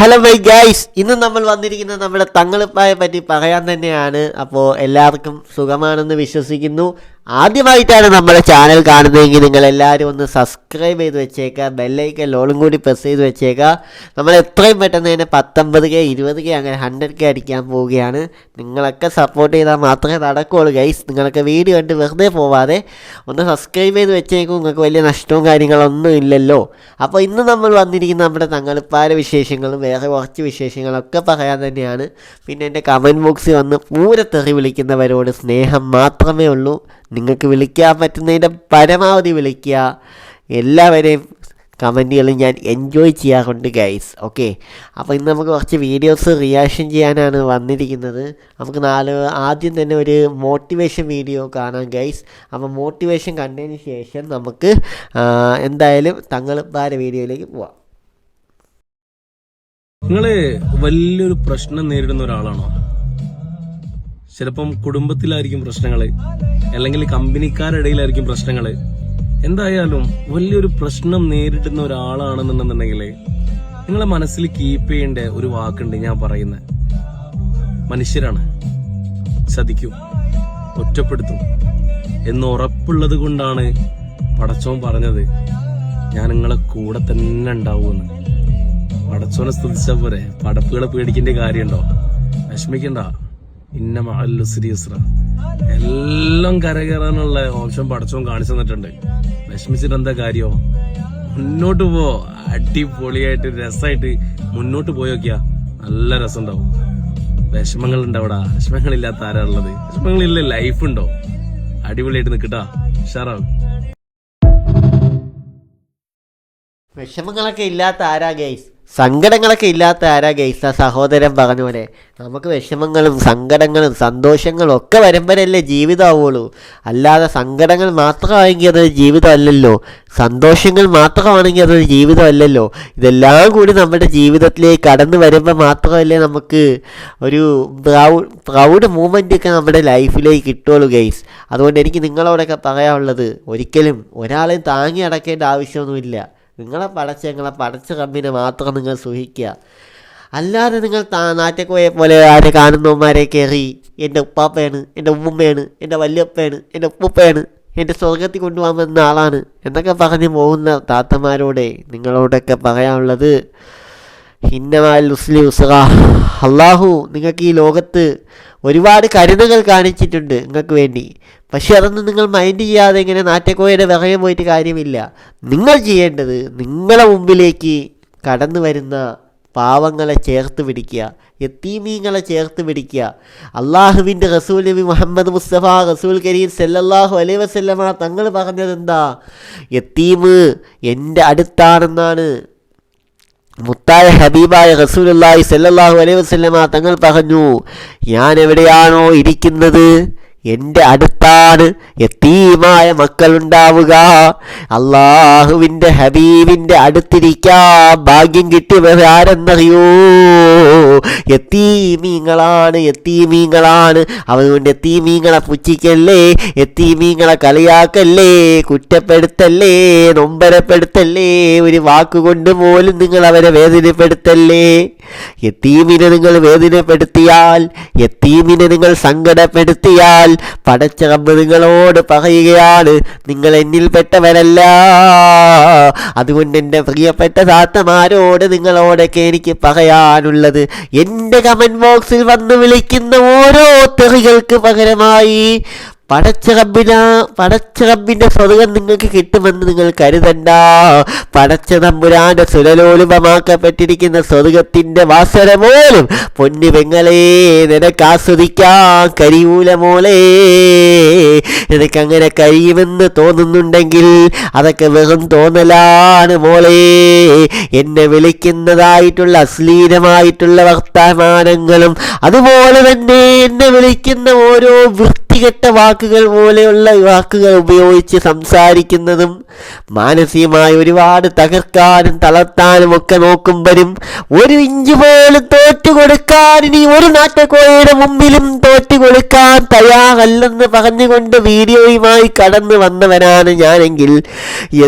Hello bye guys ഇന്ന് നമ്മൾ വന്നിരിക്കുന്നത് നമ്മുടെ തങ്ങളിപ്പായെ പറ്റി പറയാൻ തന്നെയാണ്. അപ്പോൾ എല്ലാവർക്കും സുഖമാണെന്ന് വിശ്വസിക്കുന്നു. ആദ്യമായിട്ടാണ് നമ്മുടെ ചാനൽ കാണുന്നതെങ്കിൽ നിങ്ങൾ എല്ലാവരും ഒന്ന് സബ്സ്ക്രൈബ് ചെയ്ത് വെച്ചേക്കുക ബെല്ലൈക്കൻ ലോളും കൂടി പ്രസ് ചെയ്ത് വെച്ചേക്കുക. നമ്മൾ എത്രയും പെട്ടെന്ന് തന്നെ പത്തൊമ്പത് കെ ഇരുപത് കെ അങ്ങനെ ഹൺഡ്രഡ് കെ അടിക്കാൻ പോവുകയാണ്. നിങ്ങളൊക്കെ സപ്പോർട്ട് ചെയ്താൽ മാത്രമേ നടക്കുകയുള്ളൂ ഗൈസ് നിങ്ങളൊക്കെ വീഡിയോ കണ്ട് വെറുതെ പോവാതെ ഒന്ന് സബ്സ്ക്രൈബ് ചെയ്ത് വെച്ചേക്കും. നിങ്ങൾക്ക് വലിയ നഷ്ടവും കാര്യങ്ങളൊന്നും ഇല്ലല്ലോ. അപ്പോൾ ഇന്ന് നമ്മൾ വന്നിരിക്കുന്ന നമ്മുടെ തങ്ങളിപ്പാല വിശേഷങ്ങളും വേറെ കുറച്ച് വിശേഷങ്ങളൊക്കെ പറയാൻ തന്നെയാണ്. പിന്നെ എന്റെ കമന്റ് ബോക്സിൽ വന്ന് പൂരത്തെറി വിളിക്കുന്നവരോട് സ്നേഹം മാത്രമേ ഉള്ളൂ. നിങ്ങൾക്ക് വിളിക്കാൻ പറ്റുന്നതിന്റെ പരമാവധി വിളിക്കുക. എല്ലാവരെയും കമന്റുകളും ഞാൻ എൻജോയ് ചെയ്യാറുണ്ട് ഗൈസ് ഓക്കെ അപ്പോൾ ഇന്ന് നമുക്ക് കുറച്ച് വീഡിയോസ് റിയാക്ഷൻ ചെയ്യാനാണ് വന്നിരിക്കുന്നത്. നമുക്ക് നാല് ആദ്യം തന്നെ ഒരു മോട്ടിവേഷൻ വീഡിയോ കാണാം ഗൈസ് അപ്പോൾ മോട്ടിവേഷൻ കണ്ടതിന് ശേഷം നമുക്ക് എന്തായാലും തങ്ങളിപ്പാര വീഡിയോയിലേക്ക് പോവാം. നിങ്ങൾ വലിയൊരു പ്രശ്നം നേരിടുന്ന ഒരാളാണോ? ചിലപ്പം കുടുംബത്തിലായിരിക്കും പ്രശ്നങ്ങൾ അല്ലെങ്കിൽ കമ്പനിക്കാരുടെ ഇടയിലായിരിക്കും പ്രശ്നങ്ങൾ. എന്തായാലും വലിയൊരു പ്രശ്നം നേരിടുന്ന ഒരാളാണെന്നുണ്ടെന്നുണ്ടെങ്കിൽ നിങ്ങളെ മനസ്സിൽ കീപ്പ് ചെയ്യേണ്ട ഒരു വാക്കുണ്ട് ഞാൻ പറയുന്നത്. മനുഷ്യരാണ്. ചതിക്കും ഒറ്റപ്പെടുത്തും. എന്ന് ഉറപ്പുള്ളത് കൊണ്ടാണ് പടച്ചോൻ പറഞ്ഞത് ഞാൻ നിങ്ങളെ കൂടെ തന്നെ ഉണ്ടാവുമെന്ന്. പടച്ചോനെ സ്തുതിച്ച പോരെ പടപ്പുകളെ പേടിക്കേണ്ട കാര്യമുണ്ടോ? വിഷമിക്കണ്ട. ഇന്ന മഹല്ലുസ്രി യുസ്ര. എല്ലാം കരകയറാനുള്ള ഓപ്ഷൻ പടച്ചോം കാണിച്ചു തന്നിട്ടുണ്ട്. വിഷമിച്ചിട്ട് എന്താ കാര്യോ? മുന്നോട്ട് പോ. അടിപൊളിയായിട്ട് രസമായിട്ട് മുന്നോട്ട് പോയോക്കിയാ നല്ല രസം ഉണ്ടാവും വിഷമങ്ങൾ ഉണ്ടാവടാ വിഷമങ്ങളില്ലാത്ത ആരാ ഉള്ളത്? വിഷമങ്ങളില്ല ലൈഫ് ഉണ്ടോ? അടിപൊളിയായിട്ട് നിൽക്കട്ടാ. ഷറാവും വിഷമങ്ങളൊക്കെ ഇല്ലാത്ത ആരാ ഗൈസ് സങ്കടങ്ങളൊക്കെ ഇല്ലാത്ത ആരാ ഗെയ്സ സഹോദരൻ പറഞ്ഞ പോലെ. നമുക്ക് വിഷമങ്ങളും സങ്കടങ്ങളും സന്തോഷങ്ങളും ഒക്കെ വരുമ്പോഴല്ലേ ജീവിതമാവുള്ളൂ അല്ലാതെ സങ്കടങ്ങൾ മാത്രമാണെങ്കിൽ അതൊരു ജീവിതമല്ലല്ലോ. സന്തോഷങ്ങൾ മാത്രമാണെങ്കിൽ അതൊരു ജീവിതമല്ലല്ലോ. ഇതെല്ലാം കൂടി നമ്മുടെ ജീവിതത്തിലേക്ക് കടന്നു വരുമ്പോൾ മാത്രമല്ലേ നമുക്ക് ഒരു പ്രൗഡ് പ്രൗഡ് മൂമെന്റ് ഒക്കെ നമ്മുടെ ലൈഫിലേക്ക് കിട്ടുള്ളൂ ഗെയ്സ് അതുകൊണ്ട് എനിക്ക് നിങ്ങളോടൊക്കെ പറയാനുള്ളത് ഒരിക്കലും ഒരാളെയും താങ്ങി അടക്കേണ്ട ആവശ്യമൊന്നുമില്ല. നിങ്ങളെ പടച്ച നിങ്ങളെ പടച്ച കമ്പിനെ മാത്രം നിങ്ങൾ സുഹിക്കുക. അല്ലാതെ നിങ്ങൾ നാറ്റക്കോയെ പോലെ ആരെ കാണുന്നവന്മാരെ കയറി എന്റെ ഉപ്പാപ്പയാണ് എന്റെ ഉമ്മയാണ് എന്റെ വല്യപ്പയാണ് എന്റെ ഉപ്പുപ്പയാണ് എന്റെ സ്വർഗത്തിൽ കൊണ്ടുപോകാൻ വന്ന ആളാണ് എന്നൊക്കെ പറഞ്ഞ് പോകുന്ന താത്തമാരോടെ നിങ്ങളോടൊക്കെ പറയാനുള്ളത് ഹിന്നമാൽ ഉസ്ലി ഉസ്റ. അള്ളാഹു നിങ്ങൾക്ക് ഈ ലോകത്ത് ഒരുപാട് കരുതുകൾ കാണിച്ചിട്ടുണ്ട് നിങ്ങൾക്ക് വേണ്ടി. പക്ഷെ അതൊന്നും നിങ്ങൾ മൈൻഡ് ചെയ്യാതെ ഇങ്ങനെ നാറ്റക്കോയുടെ വിറകെ പോയിട്ട് കാര്യമില്ല. നിങ്ങൾ ചെയ്യേണ്ടത് നിങ്ങളെ മുമ്പിലേക്ക് കടന്നു വരുന്ന പാവങ്ങളെ ചേർത്ത് പിടിക്കുക എത്തീമീങ്ങളെ ചേർത്ത് പിടിക്കുക. അള്ളാഹുവിന്റെ റസൂൽ നബി മുഹമ്മദ് മുസ്തഫ റസൂൽ കരീം സല്ലല്ലാഹു അലൈ വസല്ലമ തങ്ങൾ പറഞ്ഞത് എന്താ എത്തീമ് എന്റെ അടുത്താണെന്നാണ് മുത്തായ ഹബീബായ റസൂലുള്ളാഹി സല്ലാഹു അലൈഹി വസ്ലമ തങ്ങൾ പറഞ്ഞു ഞാൻ എവിടെയാണോ ഇരിക്കുന്നത്? എന്റെ അടുത്താണ് എത്തീമായ മക്കളുണ്ടാവുക. അള്ളാഹുവിന്റെ ഹബീബിന്റെ അടുത്തിരിക്കാൻ ഭാഗ്യം കിട്ടിയവർ ആരെന്നറിയോ? എത്തീമീങ്ങളാണ് എത്തീമീങ്ങളാണ് അവനുകൊണ്ട് എത്തീമീങ്ങളെ പുച്ഛിക്കല്ലേ എത്തീമീങ്ങളെ കളിയാക്കല്ലേ കുറ്റപ്പെടുത്തല്ലേ നൊമ്പരപ്പെടുത്തല്ലേ ഒരു വാക്കുകൊണ്ട് പോലും നിങ്ങൾ അവരെ വേദനപ്പെടുത്തല്ലേ? എത്തീമിനെ നിങ്ങൾ വേദനപ്പെടുത്തിയാൽ എത്തീമിനെ നിങ്ങൾ സങ്കടപ്പെടുത്തിയാൽ പടച്ച റബ്ബ് നിങ്ങളോട് പറയുകയാണ് നിങ്ങൾ എന്നിൽ പെട്ടവരല്ല. അതുകൊണ്ട് എന്റെ പ്രിയപ്പെട്ട താത്തമാരോട് നിങ്ങളോടൊക്കെ എനിക്ക് പറയാനുള്ളത് എന്റെ കമന്റ് ബോക്സിൽ വന്ന് വിളിക്കുന്ന ഓരോ തെറികൾക്ക് പകരമായി പടച്ച റബ്ബിന പടച്ച റബ്ബിന്റെ സ്വർഗം നിങ്ങൾക്ക് കിട്ടുമെന്ന് നിങ്ങൾ കരുതണ്ട. പടച്ച തമ്പുരാന്റെ സുരലോലുപമാക്കപ്പെട്ടിരിക്കുന്ന സ്വർഗത്തിന്റെ വാസന പോലും പൊന്നു പെങ്ങളെ നിനക്ക് ആസ്വദിക്കാൻ കരിയൂല മോളെ. നിനക്കങ്ങനെ കഴിയുമെന്ന് തോന്നുന്നുണ്ടെങ്കിൽ അതൊക്കെ വെറും തോന്നലാണ് മോളെ. എന്നെ വിളിക്കുന്നതായിട്ടുള്ള അശ്ലീലമായിട്ടുള്ള വർത്തമാനങ്ങളും അതുപോലെ തന്നെ എന്നെ വിളിക്കുന്ന ഓരോ വൃത്തി വൃത്തികെട്ട വാക്കുകൾ പോലെയുള്ള വാക്കുകൾ ഉപയോഗിച്ച് സംസാരിക്കുന്നതും മാനസികമായി ഒരുപാട് തകർക്കാനും തളർത്താനും ഒക്കെ നോക്കുമ്പോഴും ഒരു ഇഞ്ച് പോലും തോറ്റു കൊടുക്കാൻ ഇനി ഒരു നാട്ടക്കോഴയുടെ മുമ്പിലും തോറ്റു കൊടുക്കാൻ തയ്യാറല്ലെന്ന് പറഞ്ഞുകൊണ്ട് വീഡിയോയുമായി കടന്നു വന്നവനാണ് ഞാനെങ്കിൽ.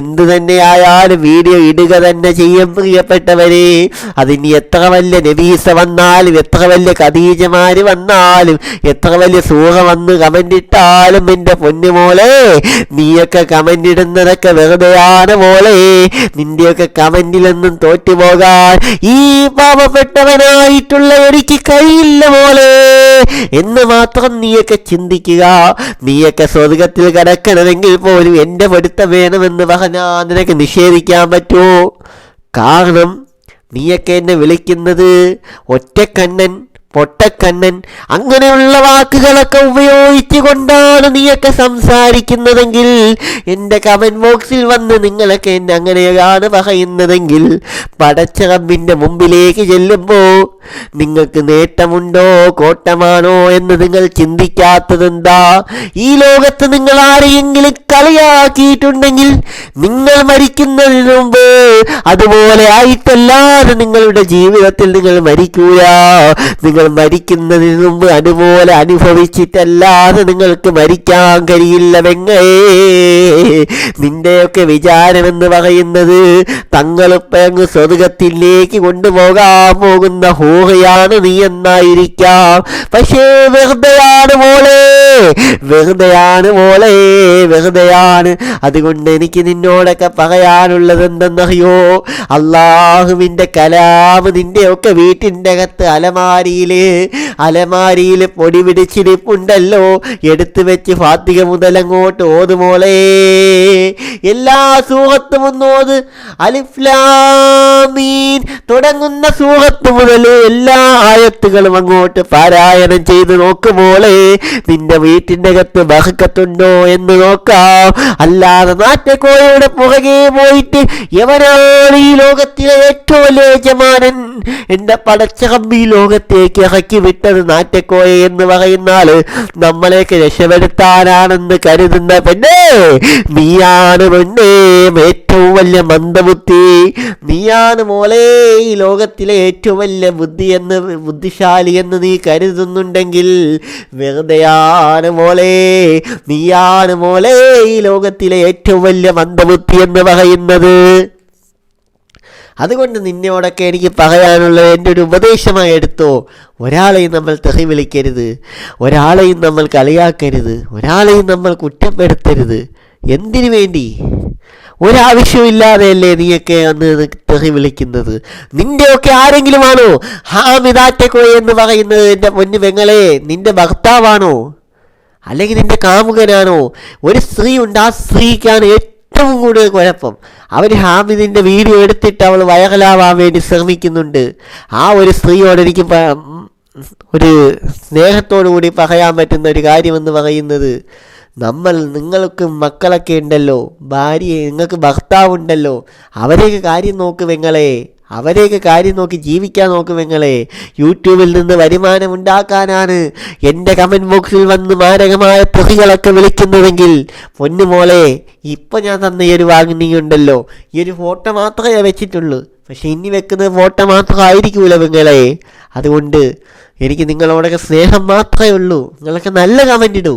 എന്തു തന്നെയായാലും വീഡിയോ ഇടുക തന്നെ ചെയ്യും പ്രിയപ്പെട്ടവരെ. അതിന് എത്ര വലിയ നബീസ വന്നാലും എത്ര വലിയ ഖദീജമാര് വന്നാലും എത്ര വലിയ സൂഹ വന്ന് കമന്റ് ഇട്ടാലും എന്റെ പൊന്നുമോളെ നീയൊക്കെ കമന്റ് ഇടുന്നതൊക്കെ വെറുതെയാണ് മോളെ. നിന്റെയൊക്കെ കമന്റിലൊന്നും തോറ്റുപോകാൻ ഈ പാവപ്പെട്ടവനായിട്ടുള്ള എനിക്ക് കഴിയില്ല മോളെ. എന്ന് മാത്രം നീയൊക്കെ ചിന്തിക്കുക. നീയൊക്കെ സ്വർഗത്തിൽ കിടക്കണമെങ്കിൽ പോലും എന്റെ പൊരുത്തം വേണമെന്ന് പറഞ്ഞാൽ നിനക്ക് നിഷേധിക്കാൻ പറ്റുമോ കാരണം നീയൊക്കെ എന്നെ വിളിക്കുന്നത് ഒറ്റക്കണ്ണൻ പൊട്ടക്കണ്ണൻ അങ്ങനെയുള്ള വാക്കുകളൊക്കെ ഉപയോഗിച്ചുകൊണ്ടാണ് നീയൊക്കെ സംസാരിക്കുന്നതെങ്കിൽ എന്റെ കമന്റ് ബോക്സിൽ വന്ന് നിങ്ങളൊക്കെ എന്നെ അങ്ങനെയാണ് പറയുന്നതെങ്കിൽ പടച്ച റബ്ബിന്റെ മുമ്പിലേക്ക് ചെല്ലുമ്പോൾ നിങ്ങൾക്ക് നേട്ടമുണ്ടോ കോട്ടമാണോ എന്ന് നിങ്ങൾ ചിന്തിക്കാത്തതെന്താ? ഈ ലോകത്ത് നിങ്ങൾ ആരെയെങ്കിലും കളിയാക്കിയിട്ടുണ്ടെങ്കിൽ നിങ്ങൾ മരിക്കുന്നതിന് മുമ്പ് അതുപോലെ ആയിട്ടല്ലാതെ നിങ്ങളുടെ ജീവിതത്തിൽ നിങ്ങൾ മരിക്കൂല. നിങ്ങൾ മരിക്കുന്നതിന് മുമ്പ് അതുപോലെ അനുഭവിച്ചിട്ടല്ലാതെ നിങ്ങൾക്ക് മരിക്കാൻ കഴിയില്ല വെങ്ങേ നിന്റെയൊക്കെ വിചാരമെന്ന് പറയുന്നത് തങ്ങളിപ്പങ്ങ് സ്വർഗത്തിലേക്ക് കൊണ്ടുപോകാൻ പോകുന്ന ഹൂഹയാണ് നീ എന്നായിരിക്കാം. പക്ഷേ വെറുതെയാണ് മോളെ. വെറുതെയാണ് മോളെ. വെറുതെയാണ്. അതുകൊണ്ട് എനിക്ക് നിന്നോടൊക്കെ പറയാനുള്ളത് എന്തെന്നറിയോ? അള്ളാഹുവിന്റെ കലാമ് നിന്റെയൊക്കെ വീട്ടിന്റെ അകത്ത് দিলে അലമാരിയിൽ പൊടി പിടിച്ചിരിപ്പുണ്ടല്ലോ. എടുത്തു വെച്ച് ഫാത്തിക മുതലങ്ങോട്ട് ഓതുമോളെ എല്ലാ സൂഹത്തും ഒന്നോത് അലിഫ്ലാമീൻ തുടങ്ങുന്ന സൂഹത്ത് മുതൽ എല്ലാ ആയത്തുകളും അങ്ങോട്ട് പാരായണം ചെയ്ത് നോക്കുമോളെ നിന്റെ വീട്ടിന്റെ അകത്ത് ബഹക്കത്തുണ്ടോ എന്ന് നോക്കാം. അല്ലാതെ നാറ്റക്കോയയുടെ പുറകെ പോയിട്ട് എവനാണ് ഈ ലോകത്തിലെ ഏറ്റവും വലിയ യജമാനൻ? എന്റെ പടച്ചകമ്പ് ഈ ലോകത്തേക്ക് ഇറക്കി വിട്ടത് നാറ്റക്കോയ എന്ന് പറയുന്നാൽ നമ്മളേക്ക് രക്ഷപ്പെടുത്താനാണെന്ന് കരുതുന്ന പെണ്ണേ നീയാണ് പെണ്ണേ ഏറ്റവും വലിയ മന്ദബുദ്ധി. നീയാണ് മോളെ ഈ ലോകത്തിലെ ഏറ്റവും വലിയ ബുദ്ധി എന്ന് ബുദ്ധിശാലി എന്ന് നീ കരുതുന്നുണ്ടെങ്കിൽ വെറുതെയാണ് മോളെ നീയാണ് മോളെ ഈ ലോകത്തിലെ ഏറ്റവും വലിയ മന്ദബുദ്ധി എന്ന് പറയുന്നത്. അതുകൊണ്ട് നിന്നോടൊക്കെ എനിക്ക് പറയാനുള്ള എന്റെ ഒരു ഉപദേശമായി എടുത്തോ. ഒരാളെയും നമ്മൾ തെറി വിളിക്കരുത്. ഒരാളെയും നമ്മൾ കളിയാക്കരുത്. ഒരാളെയും നമ്മൾ കുറ്റപ്പെടുത്തരുത്. എന്തിനു വേണ്ടി? ഒരാവശ്യമില്ലാതെയല്ലേ നീയൊക്കെ അന്ന് തെറി വിളിക്കുന്നത്? നിന്റെയൊക്കെ ആരെങ്കിലും ആണോ ഹാമിതാറ്റക്കോ എന്ന് പറയുന്നത് എന്റെ പൊന്നു പെങ്ങളെ നിന്റെ ഭർത്താവാണോ? അല്ലെങ്കിൽ നിന്റെ കാമുകനാണോ? ഒരു സ്ത്രീ ഉണ്ട് ആ സ്ത്രീക്കാണ് ഏറ്റവും കൂടുതൽ കുഴപ്പം. അവർ ഹാമിദിന്റെ വീഡിയോ എടുത്തിട്ട് അവൾ വൈറലാവാൻ വേണ്ടി ശ്രമിക്കുന്നുണ്ട്. ആ ഒരു സ്ത്രീയോട് എനിക്ക് ഒരു സ്നേഹത്തോടു കൂടി പറയാൻ പറ്റുന്ന ഒരു കാര്യമെന്ന് പറയുന്നത് നമ്മൾ നിങ്ങൾക്ക് മക്കളൊക്കെ ഉണ്ടല്ലോ ഭാര്യ നിങ്ങൾക്ക് ഭർത്താവുണ്ടല്ലോ അവരെയൊക്കെ കാര്യം നോക്ക് വെങ്ങളെ അവരെയൊക്കെ കാര്യം നോക്കി ജീവിക്കാൻ നോക്കും നിങ്ങളെ യൂട്യൂബിൽ നിന്ന് വരുമാനം ഉണ്ടാക്കാനാണ് എന്റെ കമന്റ് ബോക്സിൽ വന്ന് മാരകമായ തെറികളൊക്കെ വിളിക്കുന്നതെങ്കിൽ പൊന്നു മോളെ ഇപ്പം ഞാൻ തന്ന ഈ ഒരു വാങ്ങിനിയുണ്ടല്ലോ ഈ ഒരു ഫോട്ടോ മാത്രമേ വെച്ചിട്ടുള്ളൂ. പക്ഷെ ഇനി വെക്കുന്നത് ഫോട്ടോ മാത്രമായിരിക്കൂല നിങ്ങളെ അതുകൊണ്ട് എനിക്ക് നിങ്ങളോടൊക്കെ സ്നേഹം മാത്രമേ ഉള്ളൂ. നിങ്ങളൊക്കെ നല്ല കമന്റ് ഇടൂ.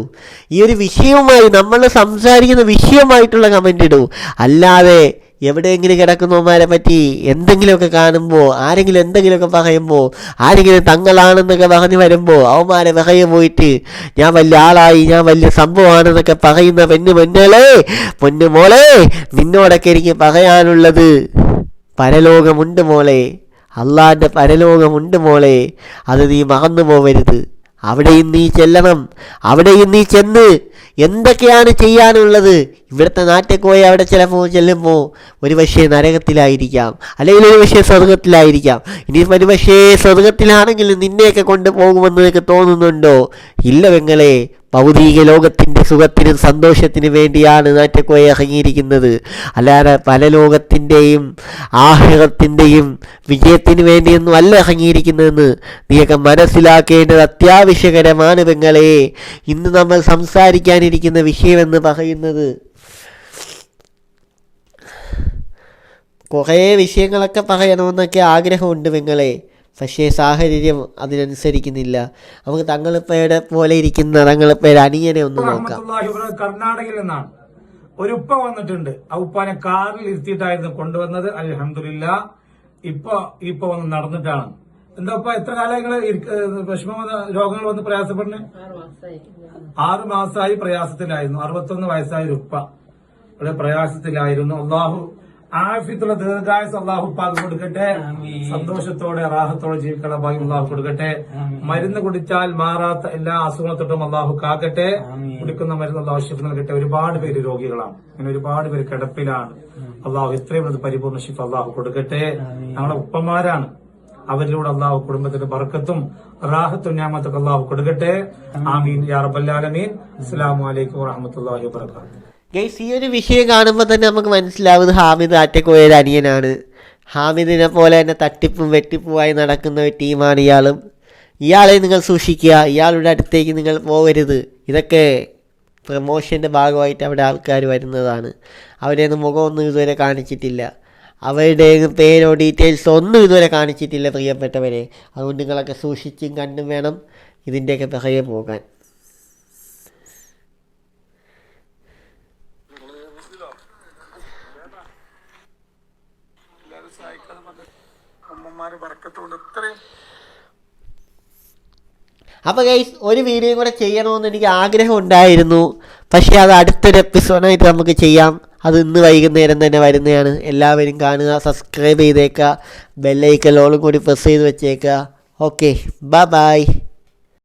ഈ ഒരു വിഷയവുമായി നമ്മൾ സംസാരിക്കുന്ന വിഷയമായിട്ടുള്ള കമന്റ് ഇടൂ. അല്ലാതെ എവിടെയെങ്കിലും കിടക്കുന്നവന്മാരെ പറ്റി എന്തെങ്കിലുമൊക്കെ കാണുമ്പോൾ ആരെങ്കിലും എന്തെങ്കിലുമൊക്കെ പറയുമ്പോൾ ആരെങ്കിലും തങ്ങളാണെന്നൊക്കെ പറഞ്ഞു വരുമ്പോൾ അവന്മാരെ വിറയെ പോയിട്ട് ഞാൻ വലിയ ആളായി ഞാൻ വലിയ സംഭവമാണെന്നൊക്കെ പറയുന്ന പെണ്ണ് പെണ്ണുകളെ പൊന്നു മോളെ നിന്നോടൊക്കെ എനിക്ക് പറയാനുള്ളത് പരലോകമുണ്ട് മോളെ അള്ളാന്റെ പരലോകമുണ്ട് മോളെ അത് നീ മറന്നു പോവരുത് അവിടെയും നീ ചെല്ലണം അവിടെയും നീ ചെന്ന് എന്തൊക്കെയാണ് ചെയ്യാനുള്ളത്? ഇവിടുത്തെ നാട്ടിൽ അവിടെ ചിലപ്പോൾ ചെല്ലുമ്പോൾ ഒരു പക്ഷേ നരകത്തിലായിരിക്കാം. അല്ലെങ്കിൽ ഒരു പക്ഷേ സ്വർഗത്തിലായിരിക്കാം ഇനി ഒരു പക്ഷേ സ്വർഗത്തിലാണെങ്കിലും നിന്നെയൊക്കെ കൊണ്ടുപോകുമെന്ന് നിനക്ക് തോന്നുന്നുണ്ടോ? ഇല്ല പെങ്ങളെ ഭൗതിക ലോകത്തിന്റെ സുഖത്തിനും സന്തോഷത്തിനും വേണ്ടിയാണ് നാറ്റക്കോയ ഇറങ്ങിയിരിക്കുന്നത്. അല്ലാതെ പല ലോകത്തിന്റെയും ആഹ്ലത്തിന്റെയും വിജയത്തിന് വേണ്ടിയൊന്നും അല്ല ഇറങ്ങിയിരിക്കുന്നതെന്ന് നീയൊക്കെ മനസ്സിലാക്കേണ്ടത് അത്യാവശ്യകരമാണ് പെങ്ങളെ. ഇന്ന് നമ്മൾ സംസാരിക്കാനിരിക്കുന്ന വിഷയമെന്ന് പറയുന്നത് കുറേ വിഷയങ്ങളൊക്കെ പറയണമെന്നൊക്കെ ആഗ്രഹമുണ്ട് പെങ്ങളെ. പക്ഷേ സാഹചര്യം അതിനനുസരിക്കുന്നില്ല. നമുക്ക് തങ്ങളിപ്പയുടെ പോലെ ഇരിക്കുന്ന തങ്ങളിപ്പയുടെ അനിയനെ ഒന്ന് നോക്കാം. കർണാടകയിൽ നിന്നാണ്. ഒരു ഉപ്പ വന്നിട്ടുണ്ട്. ആ ഉപ്പാനെ കാറിൽ ഇരുത്തിയിട്ടായിരുന്നു കൊണ്ടുവന്നത്. അലഹമില്ല ഇപ്പൊ ഇപ്പൊ വന്ന് നടന്നിട്ടാണ്. എന്താ ഉപ്പ എത്ര കാലം നിങ്ങൾ വിഷമം വന്ന രോഗങ്ങൾ വന്ന് പ്രയാസപ്പെടുന്നു ആറു മാസമായി പ്രയാസത്തിലായിരുന്നു. അറുപത്തൊന്ന് വയസ്സായ ഒരു ഉപ്പ ഇവിടെ പ്രയാസത്തിലായിരുന്നു. അള്ളാഹു ആഫിത്തുള്ള ദീർഘായുസ് അള്ളാഹു ഉപ്പാക്ക് കൊടുക്കട്ടെ. സന്തോഷത്തോടെ റാഹത്തോടെ ജീവിക്കാനുള്ള ഭാഗ്യം അള്ളാഹു കൊടുക്കട്ടെ. മരുന്ന് കുടിച്ചാൽ മാറാത്ത എല്ലാ അസുഖങ്ങളെ തൊട്ടും അള്ളാഹു കാക്കട്ടെ. കുടിക്കുന്ന മരുന്ന് അള്ളാഹു ഷിഫ് നൽകട്ടെ. ഒരുപാട് പേര് രോഗികളാണ്. അങ്ങനെ ഒരുപാട് പേര് കിടപ്പിലാണ്. അള്ളാഹു എത്രയും വലുത് പരിപൂർണ ഷിഫ് അള്ളാഹു കൊടുക്കട്ടെ. ഞങ്ങളുടെ ഉപ്പമാരാണ്. അവരിലൂടെ അള്ളാഹു കുടുംബത്തിന്റെ ബർക്കത്തും റാഹത്തും ഞാമത്തൊക്കെ അള്ളാഹു കൊടുക്കട്ടെ. ആമീൻ. യാ റബ്ബല്ലാലമീൻ അസ്സലാമു അലൈക്കും ഗൈസ് ഈ ഒരു വിഷയം കാണുമ്പോൾ തന്നെ നമുക്ക് മനസ്സിലാവുന്നത് ഹാമിദ് ആറ്റക്കോയുടെ അനിയനാണ്. ഹാമിദിനെ പോലെ തന്നെ തട്ടിപ്പും വെട്ടിപ്പുമായി നടക്കുന്ന ഒരു ടീമാണ് ഇയാളും. ഇയാളെ നിങ്ങൾ സൂക്ഷിക്കുക. ഇയാളുടെ അടുത്തേക്ക് നിങ്ങൾ പോകരുത്. ഇതൊക്കെ പ്രമോഷന്റെ ഭാഗമായിട്ട് അവിടെ ആൾക്കാർ വരുന്നതാണ്. അവരെയൊന്നും മുഖമൊന്നും ഇതുവരെ കാണിച്ചിട്ടില്ല. അവരുടെ പേരോ ഡീറ്റെയിൽസോ ഒന്നും ഇതുവരെ കാണിച്ചിട്ടില്ല പ്രിയപ്പെട്ടവരെ. അതുകൊണ്ട് നിങ്ങളൊക്കെ സൂക്ഷിച്ചും കണ്ടും വേണം ഇതിന്റെയൊക്കെ പിറകെ പോകാൻ. അപ്പോൾ ഗൈസ് ഒരു വീഡിയോ കൂടെ ചെയ്യണമെന്ന് എനിക്ക് ആഗ്രഹം ഉണ്ടായിരുന്നു. പക്ഷേ അത് അടുത്തൊരു എപ്പിസോഡായിട്ട് നമുക്ക് ചെയ്യാം. അത് ഇന്ന് വൈകുന്നേരം തന്നെ വരുന്നതാണ്. എല്ലാവരും കാണുക സബ്സ്ക്രൈബ് ചെയ്തേക്കുക ബെല്ലൈക്കലോളും കൂടി പ്രസ് ചെയ്ത് വെച്ചേക്കുക. Okay bye bye